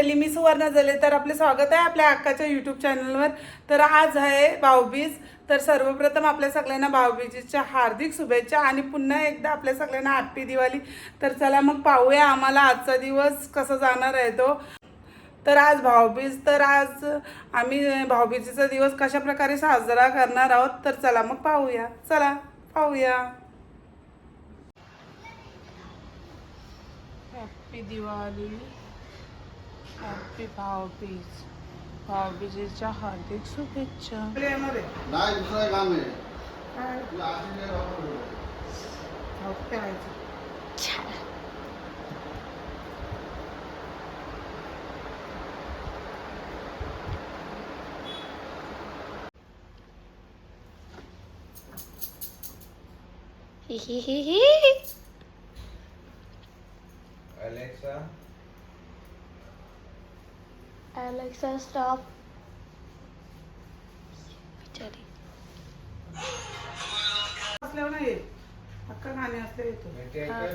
मंडळी मी सुवर्ण झाले तर आपले स्वागत आहे आपल्या अक्काच्या यूट्यूब चॅनलवर तर आज आहे भाऊबीज. तर सर्वप्रथम आपल्या सगळ्यांना भाऊबीजीच्या हार्दिक शुभेच्छा आणि पुन्हा एकदा आपल्या सगळ्यांना हॅप्पी दिवाळी. तर चला मग पाहूया आम्हाला आजचा दिवस कसा जाणार आहे तो. तर आज भाऊबीज तर आज आम्ही भाऊबीजेचा दिवस कशा प्रकारे साजरा करणार आहोत? तर चला मग पाहूया. चला पाहूया. हॅप्पी दिवाळी. हॅप्पी भाऊबीज भाऊबीजेच्या हार्दिक शुभेच्छा नाही दुसरं काम आहे तुला आधी नाही वापरलं. Alexa, Alexa, stop. बिचारी. असल्यावर नाही येत. अक्का गाणे असले येतो मी theater Copyright, बघते.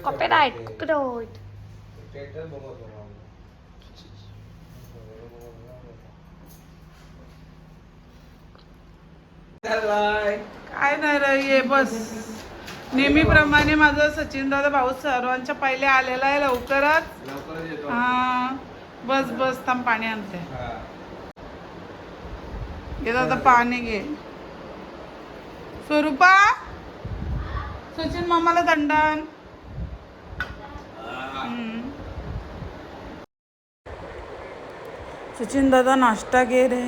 Copyright. Theater बघतो मग. काय नाही रे ये बस. नेहमीप्रमाणे माझं सचिन दादा भाऊ सर्वांच्या पहिले आलेला आहे लवकरच. लवकरच येतो. हा. बस बस थांब पाणी आणते. हा. घे दादा पाणी घे. स्वरूपा? सचिन मामाला दंडन. सचिन दादा नाश्ता घे रे.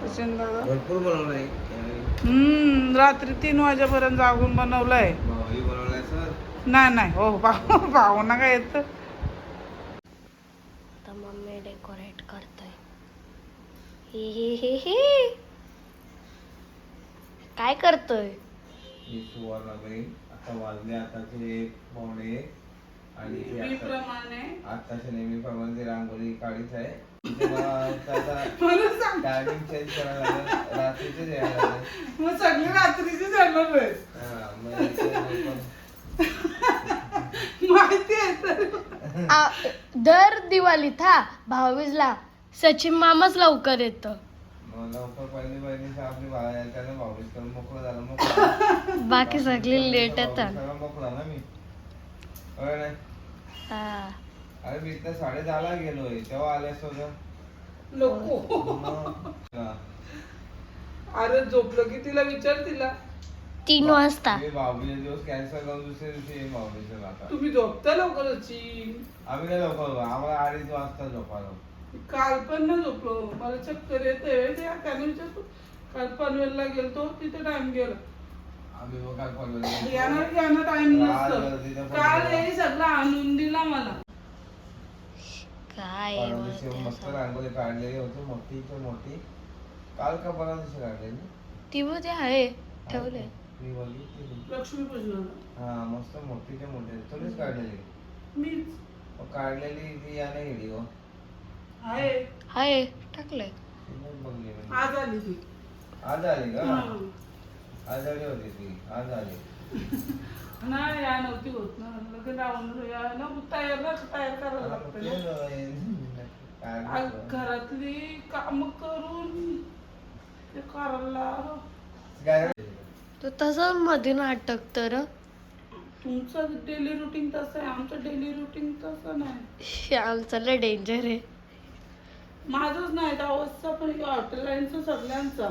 सचिन दादा. भरपूर बनवलंय. हम्म रात्री तीन वाजेपर्यंत जागून बनवलंय. नाही नाही हो भाऊ भाऊ ना काय येत आता मम्मी डेकोरेट करतोय हि हि हि हि. काय करतोय? ही सुवर्ण बहीण आता वाजले आताचे एक. आणि ही आता- प्रमाणे. आताच्या नेहमीप्रमाणे ती रांगोळी काढीत आहे. इथे मला आता म्हणून सांग. टायमिंग चेंज करायला लागेल. रात्रीचेच यायला लागेल. मग सगळे रात्रीचे जाणार आहे हा, मग इथे लोकं- माहिती आहे तर. आ, दर दिवाळीत हा भाऊबीजला सचिन मामाच लवकर येतं. मग लवकर पहिली बहिणीचं आपली बाळा त्यानं भाऊबीज करून मोकळं झालं मोकळं बाकी सगळी लेट येतात. सगळं मोकळा ना मी. होय नाही? हा. अरे मी तर साडे दहाला गेलोय तेव्हा आले असतो नको. अरे झोपलं की तिला विचार तिला. तीन वाजता. भाऊबीचे दिवस कॅन्सल करून दुसऱ्या दिवशी येईन भाऊबीचं आता तुम्ही झोपता लवकरच आम्ही नाही लवकर आम्हाला अडीच वाजता झोपालो काल पण ना झोपलो. मला चक्कर येते ते त्याने विचारतो काल पनवेलला गेलतो तिथे टाइम गेला. आम्ही मग काय पनवेल यानं टाइम नसतं काल गेलं. हे सगळं आणून दिला मला. काय मस्त? रांगोळी काढलेली होती मोठी तर मोठी. काल का परवा दिवशी काढलेली? ती मध्ये आहे ठेवले मी बघितली लक्ष्मी पूजनाला. हा मस्त मोठीच्या मोठी तुम्हीच काढलेली? मीच. काढलेली ती याने गेली हो आहे आहे टाकलंय. आज आली ती. आज आली का? हा. आज आली होती ती. आज आली. नाही या नव्हती होत ना. लगेच राहून या ना तयार ना तयार करायला हा, मग लागतं ना. घरातली काम करून ते करायला. काय? तो तसं मध्ये नाटक तर. तुमचं डेली रुटीन तसं आहे. आमचं डेली रुटीन तसं नाही. आमचं लय डेंजर आहे. माझंच नाही अवस्था पण हॉटेल लाईनचं सगळ्यांचा.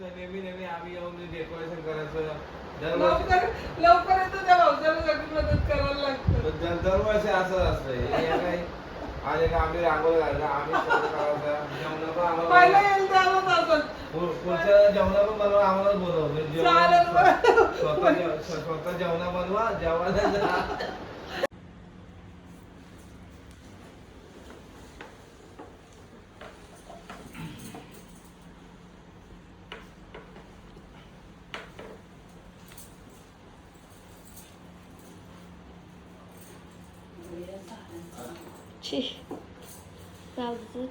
नेहमी नेहमी आम्ही येऊन डेकोरेशन करायचं दरवर्षी लवकर लवकर येतो त्या भाऊजाला सगळी मदत करायला लागतं. दर- दरवर्षी असं असतं. हे काय आले का आम्ही रांगोळी घालतो आम्ही करायचं पहिला येईल त्यालाच पु- पुढचं जेवण पण बनवा आम्हाला बोलव चालेल बरं. स्वतः जेव- स्वतः जेवण बनवा जेवण जा. छी. जाऊ दे.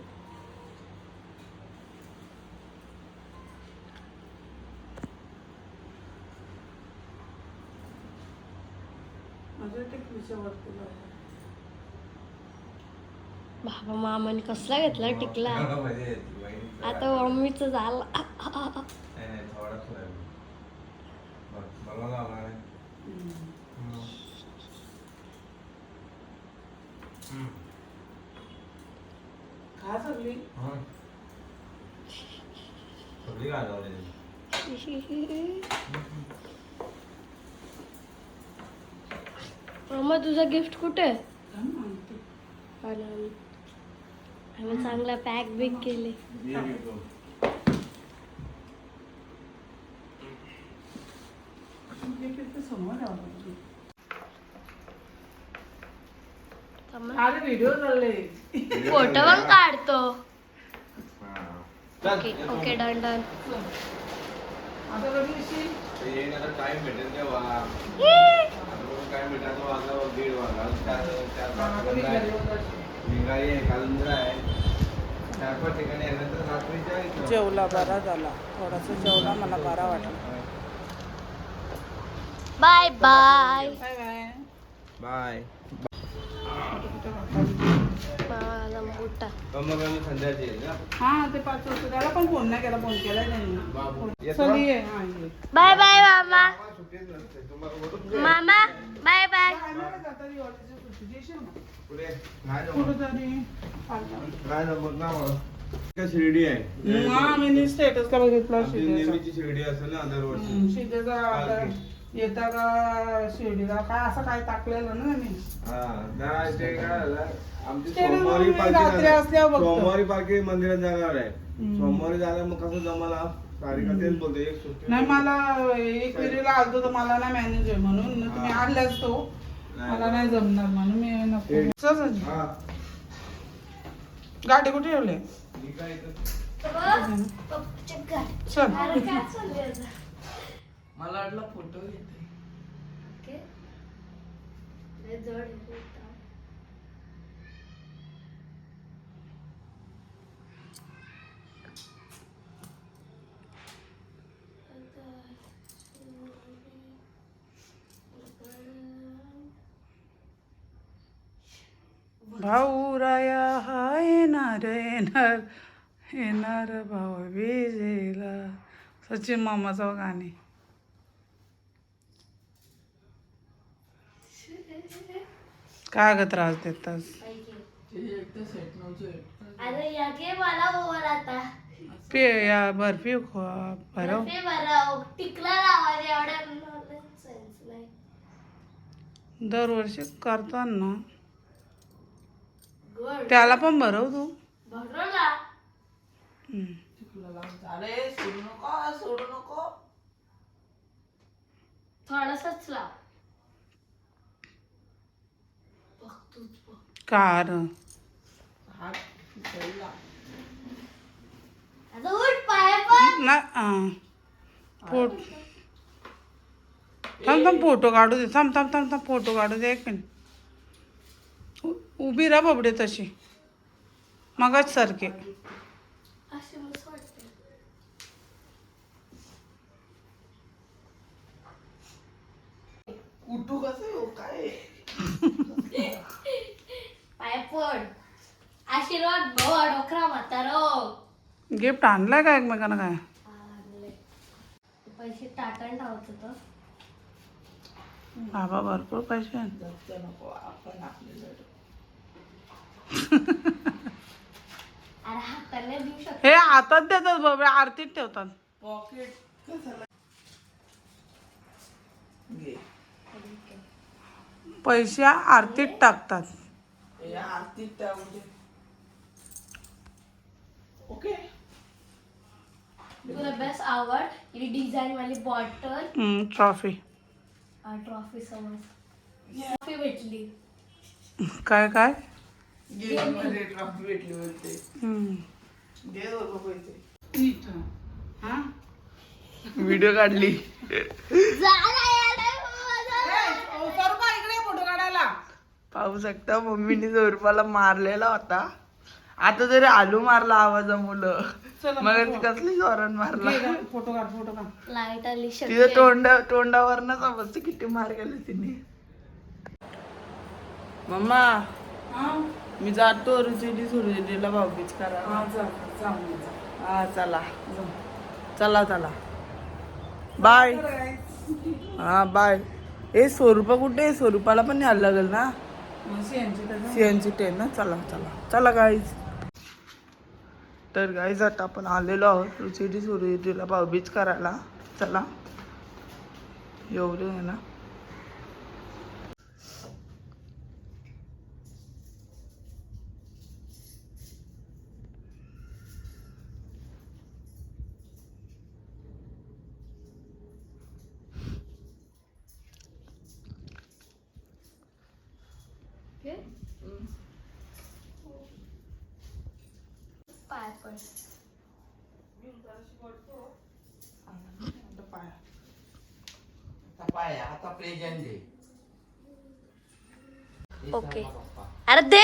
म्हणजे टिकलीच्या वरती लावलं. बाबा मामाने कसला घेतला टिकला? मजा येते, वहिनीचं. आता मम्मीच झालं. नाही, नाही, थोडाच आहे. बरं, मला लावणार आहे. हम्म. हम्म. खा सगळी हं. सगळी गाजवली. मम्मा तुझं गिफ्ट कुठे काय माहिती. आम्ही चांगला पॅक बिक केले. हे. फोटो व्हिडिओ चालले पण काढतो. Okay. Okay done done time भेटेल तेव्हा. जेवला बरा झाला. थोडासा जेवला मला बरा वाटला. Bye bye. Bye. Bye bye माझा मोठा मग आम्ही संध्याची आहे ना? हा ते पाच वाजता. त्याला पण फोन नाही केला फोन केलाय बाबू. त्यांनी येतो? चल ये. हा ये. बाय बाय मामा. आम्हाला सुट्टीच नसते तुम्हाला बोलू मामा बाय बाय? पुढे नाही जमत. नाही जमत ना मला. का शिर्डी आहे मी स्टेटस का बघितला आमची शिर्डीचा नेहमीची शिर्डी असते ना दरवर्षी शिर्डीचा आता पालखी. येता का शिर्डीला काय असं काय टाकलेलं ना मी हा नाही ते काय झालं आमची सोमवारी रात्री. असल्यावर बघतो. सोमवारी पालखी मंदिरात जाणार आहे हम्म. सोमवारी झालं मग कसं जमाला नाही मला एक फेरीला आलतो तर मला नाही मॅनेज आहे म्हणून तुम्ही. आल्याच तो. मला नाही. जमणार म्हणून मी नको. गाडी कुठे ठेवली? मी काय इथं चल. मला वाटलं फोटो घेते भाऊ राया हा येणार येणार येणार भाऊ विजेला. सचिन मामाचं गाणे काय ग त्रास देतात अरे या मला आता. पे या बर्फी खो भरव. टिकला लावायला एवढ्या दरवर्षी करतात ना गुड त्याला पण भरव तू. सोडू नको सोडू नको. थोडसच लाव. कार. फोट थांब थांब फोटो काढू दे. थांब थांब थांब थांब फोटो काढू दे एक मिनिट. उभी राहा बबडे तशी. मगच सारखे. कुठू कसं हो काय? पाय पड. आशीर्वाद डोकरा म्हातारो. गिफ्ट आणलाय का एकमेकांना काय? आणले. पैसे टाकण ठेवत होतं. बाबा भरपूर पैसे नको आपण आपले जड अरे हाताने देऊ शकतो हे हातात देतात बाबा आरतीत ठेवतात. पॉकेट कसं घे. पैसे आरतीत टाकतात. ओके. तुला बेस्ट आवड ही डिझाईन वाली बॉटल ट्रॉफी. ट्रॉफी समज. ट्रॉफी भेटली. काय काय? भेटली बोलते. दे पैसे हा? व्हिडिओ काढली. फोटो काढायला. पाहू शकता मम्मीने जोरपाला मारलेला होता. आता जरी आलू मारला आवाजामुळं चला मग ती कसली जोरान मारला. फोटो काढ फोटो काढ. लाइट आली तिथं तोंड तोंडावरनं समजतं किती मार गेले तिने. मम्मा. हा? मी जातो रुचिडी सुरुजीला भाऊबीज करा हा. हा चला. चला चला. बाय? हा बाय. ए स्वरूपा कुठे आहे? स्वरूपाला पण यायला लागेल ना? सीएनची ट्रेन ना? चला चला. चला गाईज तर गाईज आता आपण आलेलो आहोत रुचिडी सुरुजीला भाऊबीज करायला. चला. एवढे आहे ना पाय पड आता प्रेझेंट दे. ओके अरे दे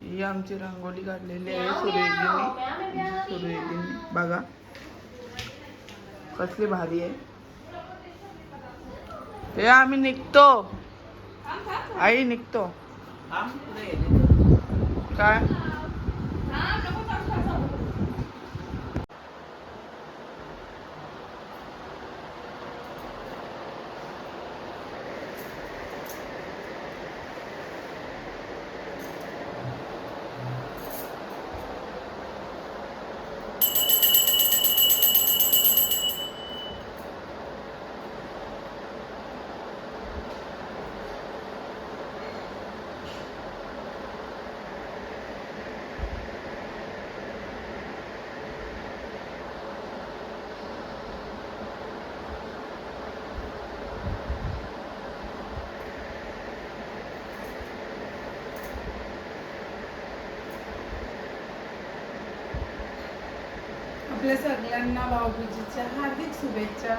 ही आमची रांगोळी काढलेली आहे सुरेखीने. सुरेखीने. बघा. कसली भारी है आम आम्ही निघतो. आई निकतो का काय? आपल्या सगळ्यांना भाऊबीजीच्या हार्दिक शुभेच्छा.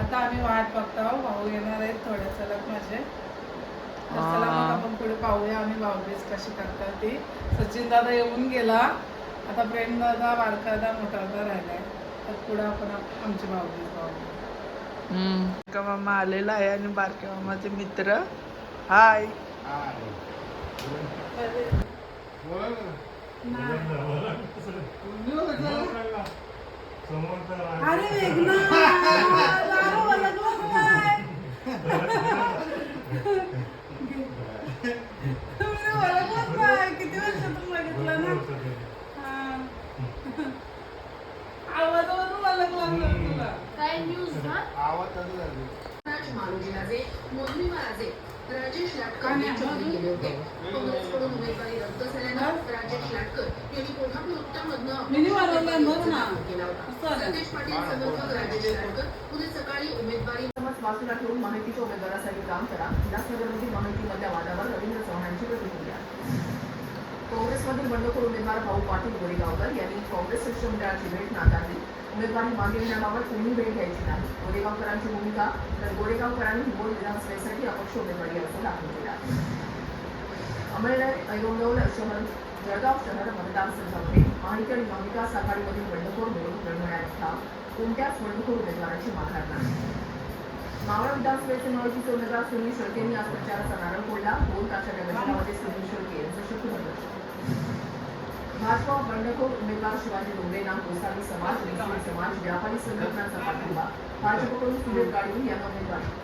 आता आम्ही वाट बघतो आहोत. भाऊ येणार आहेत थोड्या चलत माझे तर चला मग हा. आपण पुढे पाहूया आम्ही भाऊबीज कशी करतात ती. सचिन दादा येऊन गेला. आता प्रेम दादा बारका दादा मोठा दादा राहिलाय. तर पुढे आपण आप- आमची भाऊबीज पाहूया. बारका मामा आलेला आहे आणि बारक्या मामाचे मित्र. हाय. अरे वेगना दारू. तुम्ही. किती वर्षातून बघितलं ना हा. आवाजावरून तुला काय न्यूज ना आवाज चालू झाली मारुतीलाचे मोहिनीमाराजे राजेश लाटकर का नाही? यांच्याकडे गेले होते काँग्रेसकडून उमेदवारी रद्द झाल्यानं राजेश लाटकर यांनी कोल्हापूर उत्तरमधनं मिनी बघ ना. पाटील समर्थक राजेश उद्या सकाळी उमेदवारी बाजूला ठेवून माहितीच्या उमेदवारासाठी काम करा. उल्हासनगरमधील माहितीमधल्या वादावर रवींद्र चव्हाणांची प्रतिक्रिया. काँग्रेसमधील बंडखोर उमेदवार भाऊ पाटील गोरेगावकर यांनी काँग्रेस शिष्टमंडळाची भेट नाकारली. उमेदवारी मागे घेण्याबाबत कोणी वेळ घ्यायची नाही. गोरेगावकरांची भूमिका तर गोरेगावकरांनी हिंगोली विधानसभेसाठी अपक्ष उमेदवारी अर्ज दाखल केला. अमळनेर ऐरोंगवल शहर जळगाव शहर मतदारसंघामध्ये माहिती आणि महाविकास आघाडीमधील बंडखोर निवडणूक लढवण्याचा कोणत्याच बंडखोर उमेदवाराची माघार नाही? मावळ विधानसभेचे महायुतीचे उमेदवार सुनील शेळके यांनी आज प्रचाराचा नारळ फोडला. दोन तासाच्या गजरामध्ये सुनील शेळके यांचं शत्रुघ्न भाजपा बंडखोर उमेदवार शिवाजी डोंगरे नाम गोसावी समाज मुस्लिम समाज व्यापारी संघटनांचा पाठिंबा. भाजपकडून सुनील गाडवी यांना उमेदवारी.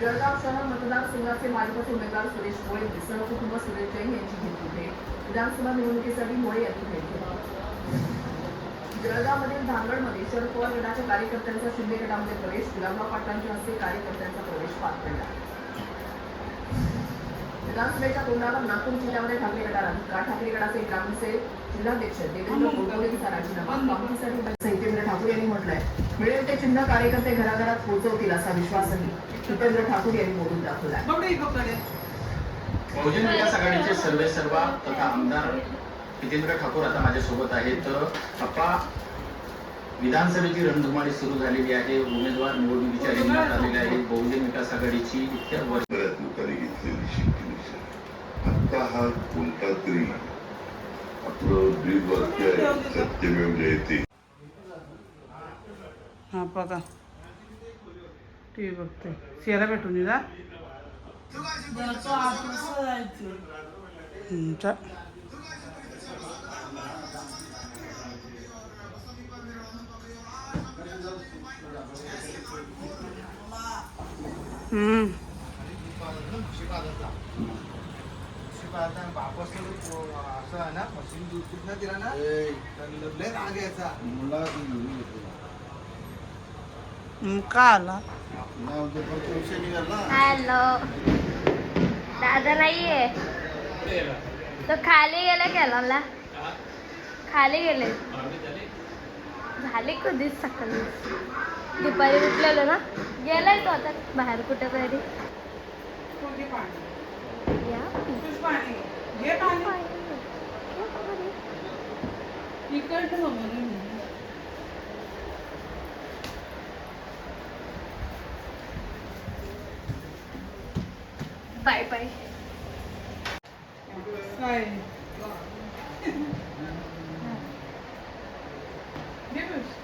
जळगाव शहर मतदारसंघाचे भाजपचे उमेदवार सुरेश मोळे सहकुटुंब सुरेश जैन यांची घेतली भेट विधानसभा निवडणुकीसाठी मोळे यांनी भेट घेतली जळगावमधील धांगडमध्ये शरद पवार गटाच्या कार्यकर्त्यांचा शिंदे गटामध्ये प्रवेश गुलाबराव पाटलांच्या हस्ते कार्यकर्त्यांचा प्रवेश पार पडला. विधानसभेच्या तोंडावर नागपूर जिल्ह्यामध्ये ठाकरे गटाला धक्का ठाकरे गटाचे ग्रामसेवक जिल्हाध्यक्ष देवेंद्र गोडबोलेंचा राजीनामा कामगिरीसाठी हितेंद्र ठाकूर यांनी म्हटलंय मिळेल ते चिन्ह कार्यकर्ते घराघरात पोहोचवतील असा विश्वासही हितेंद्र ठाकूर यांनी बोलून इकडे बहुजन विकास आघाडीचे सर्वे सर्वा तथा आमदार हितेंद्र ठाकूर आता माझ्यासोबत आहेत. अप्पा विधानसभेची रणधुमाळी सुरू झालेली आहे. उमेदवार निवडणुकीच्या रिंगणात आलेले आहेत. बहुजन विकास आघाडीची इतक्या वर्ष घेतलेली शिकली आता हा कोणता तरी आपलं ब्रीद वाक्य आहे सत्यमेव जयते हा बघा टी व्ही बघते सियाला भेटून दिला हम्म, घेतली. हम्म, का. हॅलो. दादा नाहीये. तो खाली गेला केला खाली गेले. झाले कधीच सकाळी? दुपारी उठलेलो ना. गेलाय तो आता बाहेर कुठे तरी. पाणी घे पाणी इकडनं समोर ये. बाय बाय काय घे पियुष.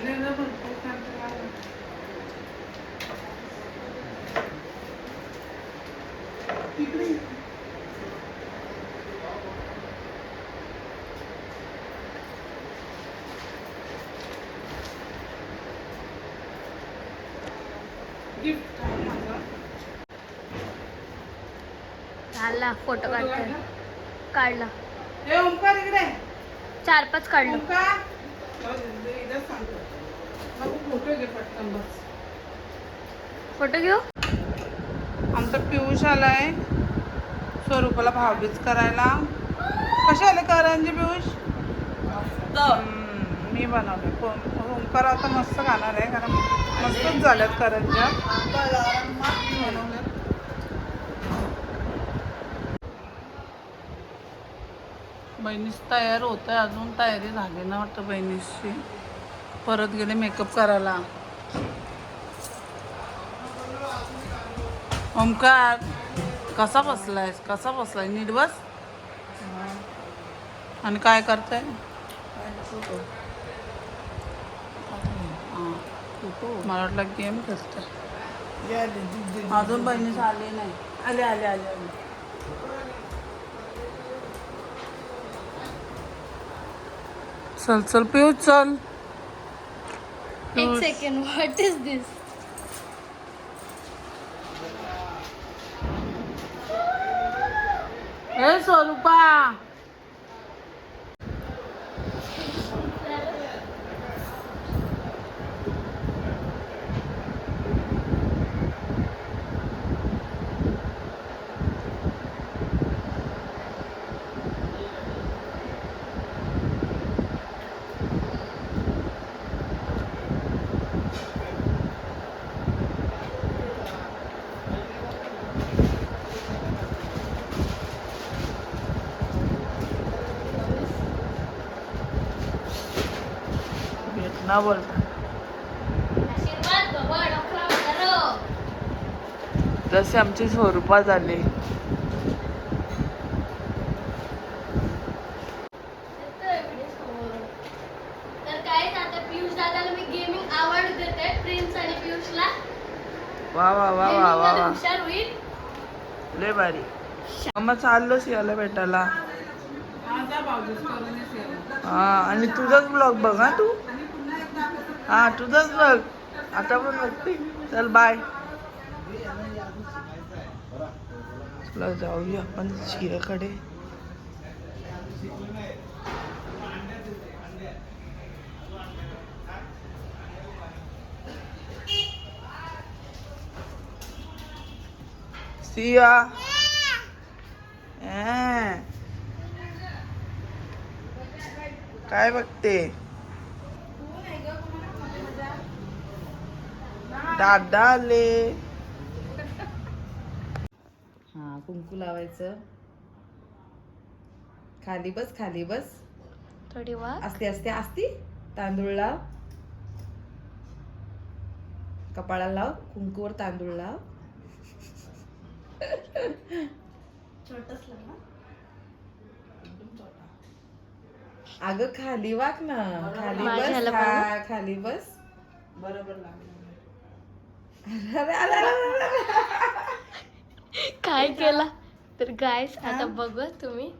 आणि ना भरपूर कांदा लावा. इकडे ये. गिफ्ट आहे माझा. झाला फोटो काढतोय. काढला? काढला ए ओंकार इकडे चार पाच काढलो. फोटो घे पटकन बस. फोटो घेऊ? आमचा पियुष आलाय. स्वरूपाला भावबीज करायला. कसे आले करंजी पियुष? हम्म, मी बनवले कोण? ओंकार आता मस्त खाणार आहे कारण मस्तच झाल्यात करंज्या. बनवल्यात. बहिणीच तयार होत आहे अजून तयारी झाली ना वाटतं बहिणीची. परत गेले मेकअप करायला. ओमकार कसा बसलायस? कसा बसलाय? नीट बस. आणि काय करताय? हां. मला वाटलं गेम खेळतोय. अजून बहिणीच आली नाही. आले आले आले आले. चल चल पिऊ चल. एक सेकंड व्हॉट इज दिस हे स्वरूपा भेटना बोलता आशीर्वाद बाबा डॉक्टर करो जसे आमची स्वरूपा झाली तर काय आता पियुष दादाला मी गेमिंग आवड देते प्रिन्स आणि पियुषला. वा वा वा वा वा वा. होईल. लय भारी. मग चाललो सियाला भेटायला. हा आणि तुझाच ब्लॉग बघ हा तू आणि पुन्हा एकदा आपल्या हा तुझंच बघ. आता पण बघते. चल बाय चला जाऊया आपण शिराकडे. सिया eh. काय बघते? दादा आले हा कुंकू लावायचं. खाली बस खाली बस. थोडी वा असते असते असती तांदूळ लाव. कपाळाला लाव. कुंकूवर तांदूळ लाव. अगं खाली वाक ना. खाली बस. हा, खाली बस. बरोबर लागलं अरे, अरे, अरे, अरे, अरे. काय केला? तर गायस आता बघू तुम्ही.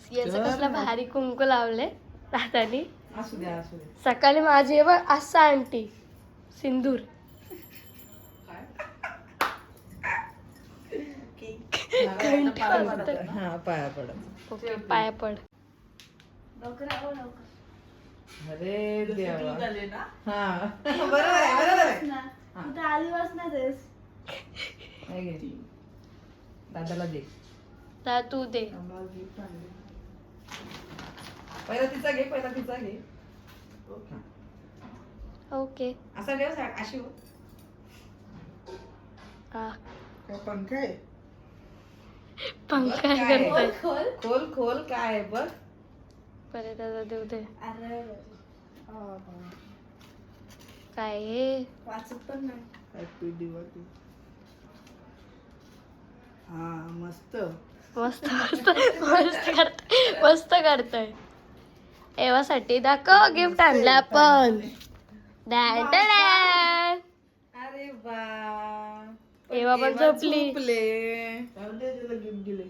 सियाचं कसला भारी कुंकू लावले दादानी सकाळी माझी बघ असा आंटी. सिंदूर. पाया हा पडत. ओके पाया पड. अरे देवा. हा. बरोबर आहे बरोबर आहे. घे. दादाला दे. दा तू दे. पहिला तिचा घे पहिला तिचा घे. ओके. असा ठेव सा- अशी हो. हा काय पंखा आहे? पंखा काय आहे? करतोय खोल खोल काय आहे बघ. परत आता देऊ दे. काय हे? हॅपी दिवाळी हा मस्त. मस्त मस्त मस्त करतोय मस्त करतोय. एवासाठी दाखव गिफ्ट आणलं आपण. डॅन डॅन. अरे वा. एवा पण झोपली. झोपले. गिफ्ट दिले.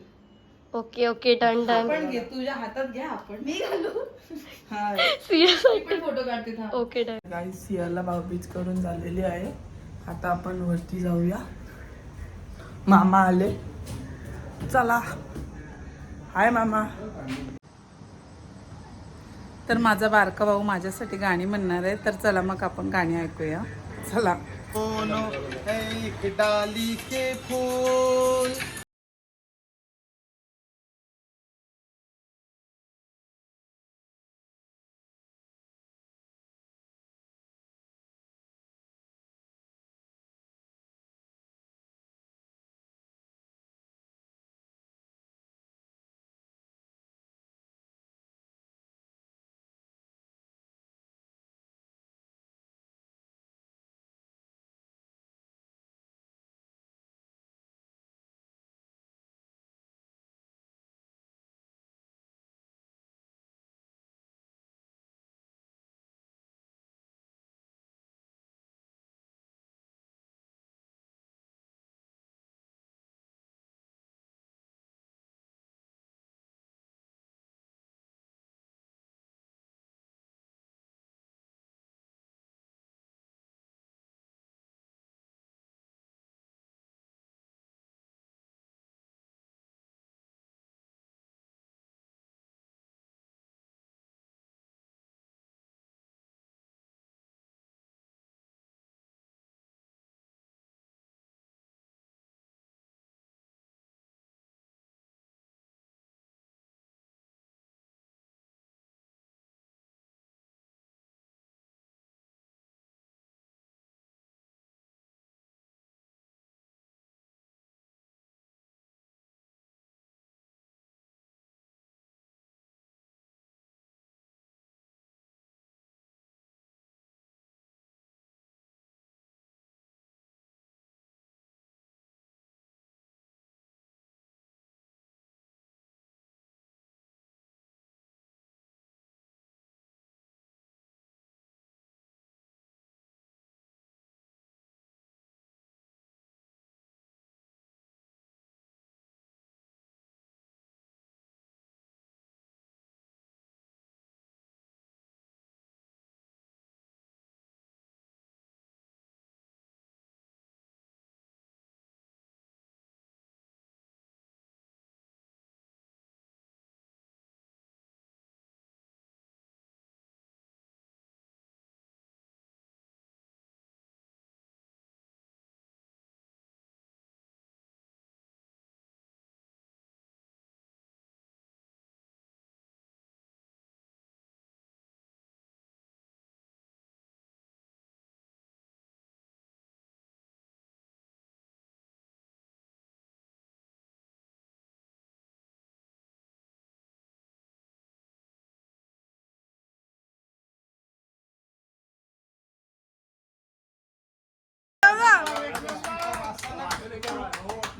Okay okay done done. आपण घे तुझ्या हातात घ्या आपण. मी घालू? हा. फोटो काढते थांब. Okay done. सियाला करून झालेली आहे. आता आपण वरती जाऊया. मामा आले. चला. हाय मामा. तर माझा बारका भाऊ माझ्यासाठी गाणी म्हणणार आहे. तर चला मग आपण गाणी ऐकूया. चला. दोनों है एक डाली के फूल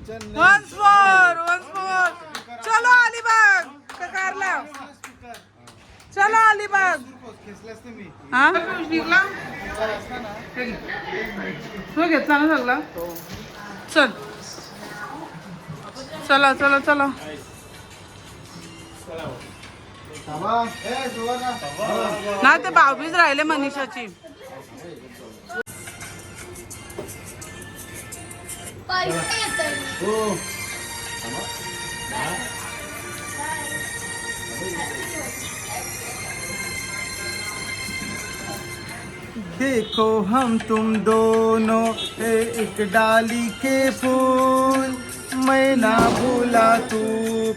वन्स मोर वन्स मोर चलो अलिबाग. का कारला? चलो अलिबाग. हा? हे घेतला ना सगळा चल. चला चला चला. ना ते भाऊबीज राहिले मनीषाची. पैसे देखो हम तुम दोनों है एक डाली के फूल। मैं ना भूला तू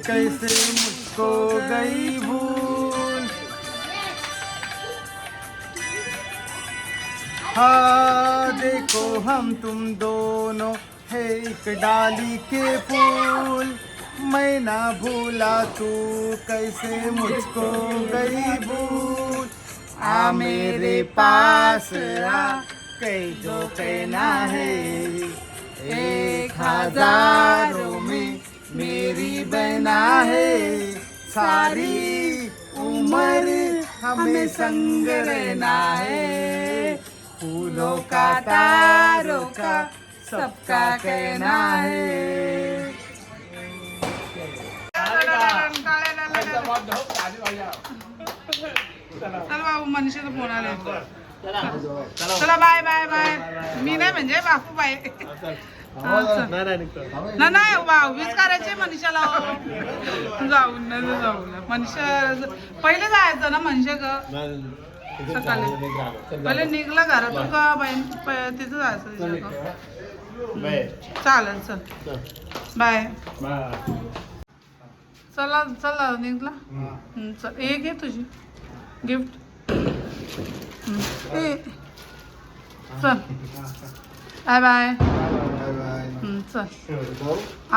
कैसे मुझको गई भूल। हाँ देखो हम तुम दोनों है एक डाली के फूल। मैं ना भूला तू कैसे मुझको गई भूल। आ मेरे पास आ, कई जो कहना है। एक हज़ारों में मेरी बना है। सारी उम्र हमें संग रहना है। फूलों का सबका कहना है। चला बाबू मनीषाचा फोन आला चला. Bye bye bye. मी नाही म्हणजे बापू बाय ना नाही भाऊबीज करायची मनीषाला. जाऊन ना. जाऊन मनीषा पहिले जायचं ना म्हणजे ग. सकाळी. पहिले निघला घरातून का बाई. तिथं जायचं तिच्या का. चालेल चल. बाय. चला चला निघला. चल. एक घे तुझी. गिफ्ट. ए चल. Bye bye. Bye bye. चल?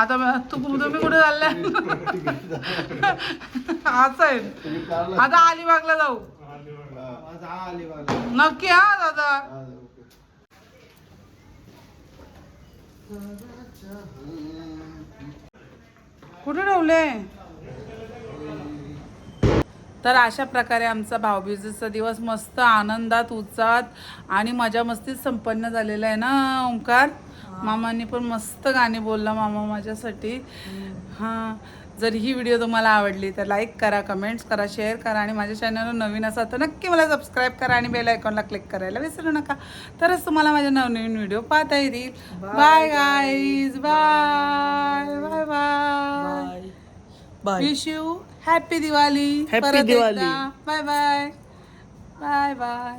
आता म- तू तुम्ही कुठे चालल्या? असं आहे. तुम्ही कारला? आता अलिबागला जाऊ. हा. नक्की हा दादा. हा, ओके. कुठे ठेवले? तर अशा प्रकारे आमचा भाऊबीजेचा दिवस मस्त आनंदात उत्साहात आणि मजा मस्तीत संपन्न झालेला आहे ना ओंकार? मामांनी पण मस्त गाणी बोलला मामा माझ्यासाठी. हां. जर ही व्हिडिओ तुम्हाला आवडली तर लाईक करा कमेंट्स करा शेअर करा आणि माझ्या चॅनलवर नवीन असाल तर नक्की मला सबस्क्राईब करा आणि बेल आयकॉनला क्लिक करायला विसरू नका. तरच तुम्हाला माझे नवनवीन व्हिडिओ पाहता येतील. Bye guys bye bye bye bye wish you happy Diwali परत Diwali. Bye bye bye bye